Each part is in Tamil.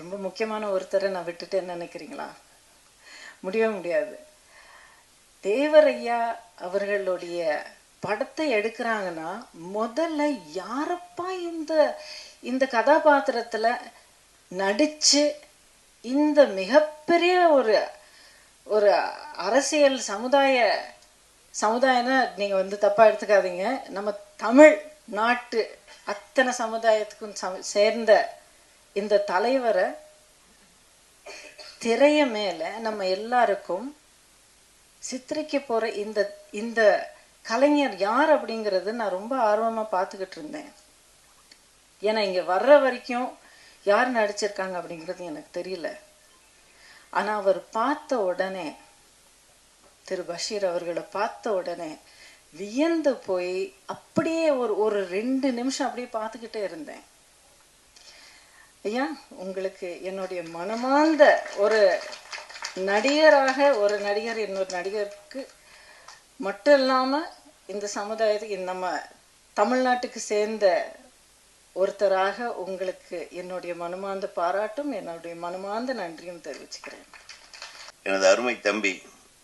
ரொம்ப முக்கியமான ஒருத்தரை நான் விட்டுட்டேன்னு நினைக்கிறீங்களா? முடியவே முடியாது. தேவரையா அவர்களுடைய படத்தை எடுக்கிறாங்கன்னா முதல்ல யாரப்பா இந்த இந்த கதாபாத்திரத்தில் நடித்து இந்த மிகப்பெரிய ஒரு ஒரு அரசியல் சமுதாய சமுதாயம்னா நீங்கள் வந்து தப்பாக எடுத்துக்காதீங்க. நம்ம தமிழ் நாட்டு அத்தனை சமுதாயத்துக்கும் சம் சேர்ந்த இந்த தலைவரை திரைய மேல நம்ம எல்லாருக்கும் சித்தரிக்க போற இந்த இந்த கலைஞர் யார் அப்படிங்கிறது நான் ரொம்ப ஆர்வமா பார்த்துக்கிட்டு இருந்தேன். ஏன்னா இங்க வர்ற வரைக்கும் யார் நடிச்சிருக்காங்க அப்படிங்கிறது எனக்கு தெரியல. ஆனா அவர் பார்த்த உடனே திரு பஷீர் அவர்களை பார்த்த உடனே வியந்து போய் அப்படியே ஒரு ஒரு ரெண்டு நிமிஷம் அப்படியே பார்த்துக்கிட்டே இருந்தேன். ஐயா உங்களுக்கு என்னுடைய மனமார்ந்த ஒரு நடிகராக ஒரு நடிகர் இன்னொரு நடிகருக்கு மட்டும் இல்லாமல் இந்த சமுதாயத்துக்கு நம்ம தமிழ்நாட்டுக்கு சேர்ந்த ஒருத்தராக உங்களுக்கு என்னுடைய மனமார்ந்த பாராட்டும் என்னுடைய மனமார்ந்த நன்றியும் தெரிவிச்சுக்கிறேன். எனது அருமை தம்பி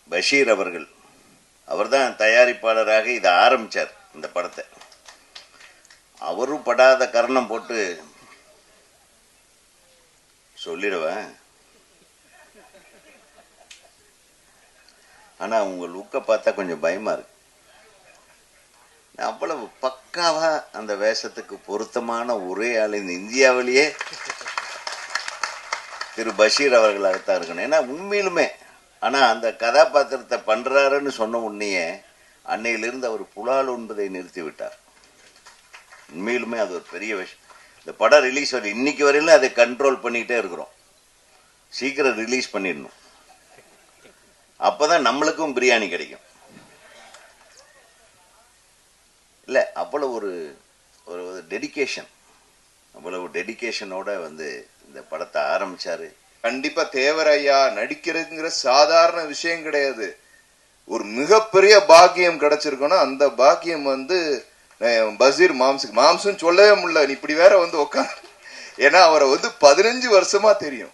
பஷீர் அவர்கள் அவர்தான் தயாரிப்பாளராக இதை ஆரம்பிச்சார் இந்த படத்தை. அவரும் படாத கரணம் போட்டு சொல்லிடுவேன். ஆனா உங்க லுக்கை பார்த்தா கொஞ்சம் பயமா இருக்கு. அவ்வளவு பக்காவா அந்த வேஷத்துக்கு பொருத்தமான ஒரே ஆள் இந்த இந்தியாவிலேயே திரு பஷீர் அவர்களாகத்தான் இருக்கணும். ஏன்னா உண்மையிலுமே ஆனா அந்த கதாபாத்திரத்தை பண்றாருன்னு சொன்ன உடனேயே அன்னையிலிருந்து அவர் புலால் உண்பதை நிறுத்தி விட்டார் உண்மையிலுமே அது ஒரு பெரிய விஷயம். இந்த படம் ரிலீஸ் வரை இன்னைக்கு வரையிலும் அதை கண்ட்ரோல் பண்ணிக்கிட்டே இருக்கிறோம். சீக்கிரம் ரிலீஸ் பண்ணிடணும். அப்பதான் நம்மளுக்கும் பிரியாணி கிடைக்கும். இல்ல அவ்வளவு ஒரு ஒரு டெடிகேஷன் அவ்வளவு டெடிகேஷனோட வந்து இந்த படத்தை ஆரம்பிச்சாரு. கண்டிப்பா தேவரையா நடிக்கிறதுங்கிற சாதாரண விஷயம் கிடையாது. ஒரு மிகப்பெரிய பாக்கியம் கிடைச்சிருக்கணும். அந்த பாக்கியம் வந்து பசீர் மாம்சுக்கு மாம்சுன்னு சொல்லவே முடியல. நீ இப்படி வேற வந்து உட்காந்து ஏன்னா அவரை வந்து பதினஞ்சு வருஷமா தெரியும்.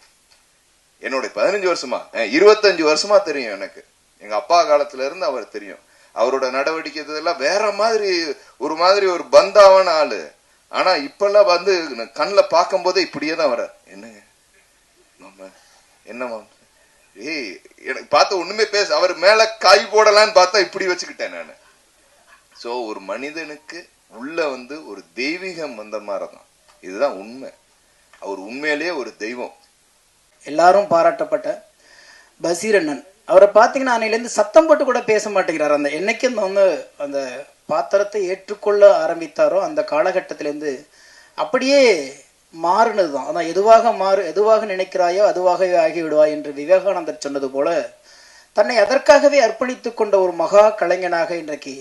என்னுடைய பதினஞ்சு வருஷமா? இருபத்தஞ்சு வருஷமா தெரியும் எனக்கு. எங்க அப்பா காலத்துல இருந்து அவர் தெரியும். அவரோட நடவடிக்கை இதெல்லாம் வேற மாதிரி ஒரு மாதிரி ஒரு பந்தாவான ஆளு. ஆனா இப்பெல்லாம் வந்து கண்ணில் பார்க்கும் போதே இப்படியே தான் வர என்னங்க? மாமா என்ன மாமா? ஏய் எனக்கு பார்த்த ஒண்ணுமே பேச அவர் மேல காய் போடலான்னு பார்த்தா இப்படி வச்சுக்கிட்டேன் நான். ஸோ ஒரு மனிதனுக்கு உள்ள வந்து ஒரு தெய்வீகம் வந்த மாதிரி தான் இதுதான் உண்மை. அவர் உண்மையிலேயே ஒரு தெய்வம். எல்லாரும் பாராட்டப்பட்ட பசீரண்ணன். அவரை பார்த்தீங்கன்னா அன்னையிலேருந்து சத்தம் போட்டு கூட பேச மாட்டேங்கிறார். அந்த என்னைக்கு அந்த வந்து அந்த பாத்திரத்தை ஏற்றுக்கொள்ள ஆரம்பித்தாரோ அந்த காலகட்டத்திலேருந்து அப்படியே மாறுனது தான் அதான் எதுவாக மாறு எதுவாக நினைக்கிறாயோ அதுவாகவே ஆகிவிடுவாய் என்று விவேகானந்தர் சொன்னது போல தன்னை அதற்காகவே அர்ப்பணித்துக் கொண்ட ஒரு மகா கலைஞனாக இன்றைக்கு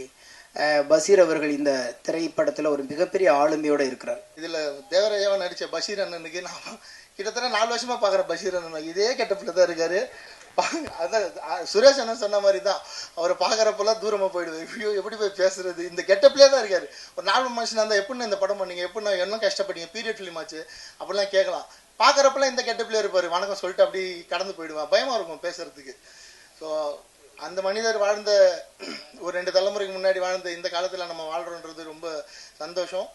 பஷீர் பசீர் அவர்கள் இந்த திரைப்படத்தில் ஒரு மிகப்பெரிய ஆளுமையோடு இருக்கிறார். இதில் தேவராயாவா நடித்த பஷீர் அண்ணனுக்கு நான் கிட்டத்தட்ட நாலு வருஷமாக பார்க்குற பஷீர் அண்ணன். இதே கெட்டப்பில் தான் இருக்காரு. பா- அதான் சுரேஷ் அண்ணன் சொன்ன மாதிரி தான் அவரை பார்க்குறப்பெல்லாம் தூரமாக போயிடுவேன் ஐயோ எப்படி போய் பேசுறது? இந்த கெட்டப்லேயே தான் இருக்காரு. ஒரு நார்மல் மனுஷனாக இருந்தால் எப்படின்னா இந்த படம் பண்ணீங்க? எப்படின்னா என்ன கஷ்டப்பட்டீங்க? பீரியட் ஃபிலிம் ஆச்சு. அப்படிலாம் கேட்கலாம். பார்க்குறப்பெல்லாம் இந்த கெட்டப்லேயே இருப்பார். வணக்கம் சொல்லிட்டு அப்படி கடந்து போயிடுவேன். பயமாக இருக்கும் பேசுறதுக்கு. ஸோ அந்த மனிதர் வாழ்ந்த ஒரு ரெண்டு தலைமுறைக்கு முன்னாடி வாழ்ந்த இந்த காலத்தில் நம்ம வாழ்கிறோன்றது ரொம்ப சந்தோஷம்.